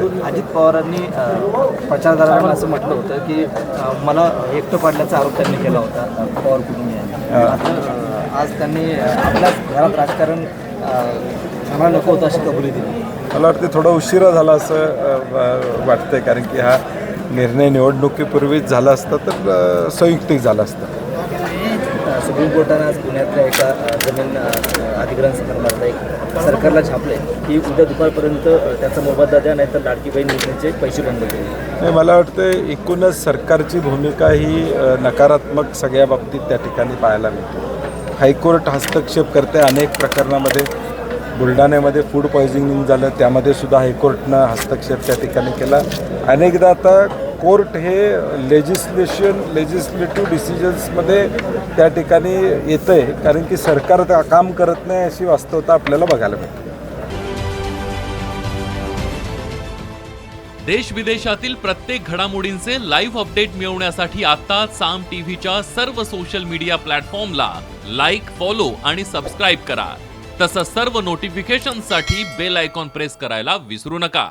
अजित पवारांनी प्रचारदारांना असं म्हटलं होतं की मला एकटं पाडल्याचा आरोप त्यांनी केला होता पवार कुटुंबियांनी आज त्यांनी आपल्याच घरात राजकारण करायला नको होतं अशी कबुली दिली. मला वाटते थोडा उशिरा झाला असं वाटतंय कारण की हा निर्णय निवडणुकीपूर्वीच झाला असता तर संयुक्तिक झाला असता. सुप्रीम कोर्टानं आज पुण्यातल्या एका जमीन अधिग्रहण संदर्भात एक सरकारला छापले की उद्या दुपारपर्यंत त्याचा मोबदला द्या नाहीतर लाडकी बहीण योजनेचे पैसे बंद केले मला वाटतं एकूणच सरकारची भूमिका ही नकारात्मक सगळ्या बाबतीत त्या ठिकाणी पाहायला मिळते. हायकोर्ट हस्तक्षेप करते अनेक प्रकरणामध्ये. बुलढाण्यामध्ये फूड पॉयझनिंग झालं त्यामध्ये सुद्धा हायकोर्टनं हस्तक्षेप त्या ठिकाणी केला. अनेकदा आता कोर्ट हे लेजिस्लेशन लेजिस्लेटिव्ह डिसिजन्समध्ये त्या ठिकाणी येतं आहे कारण की सरकार काम करत नाही अशी वास्तवता आपल्याला बघायला मिळते. देश विदेशातील प्रत्येक घडामोडींचे लाईव्ह अपडेट मिळवण्यासाठी आता साम टीव्हीच्या सर्व सोशल मीडिया प्लॅटफॉर्मला लाईक फॉलो आणि सबस्क्राईब करा. तसंच सर्व नोटिफिकेशनसाठी बेल आयकॉन प्रेस करायला विसरू नका.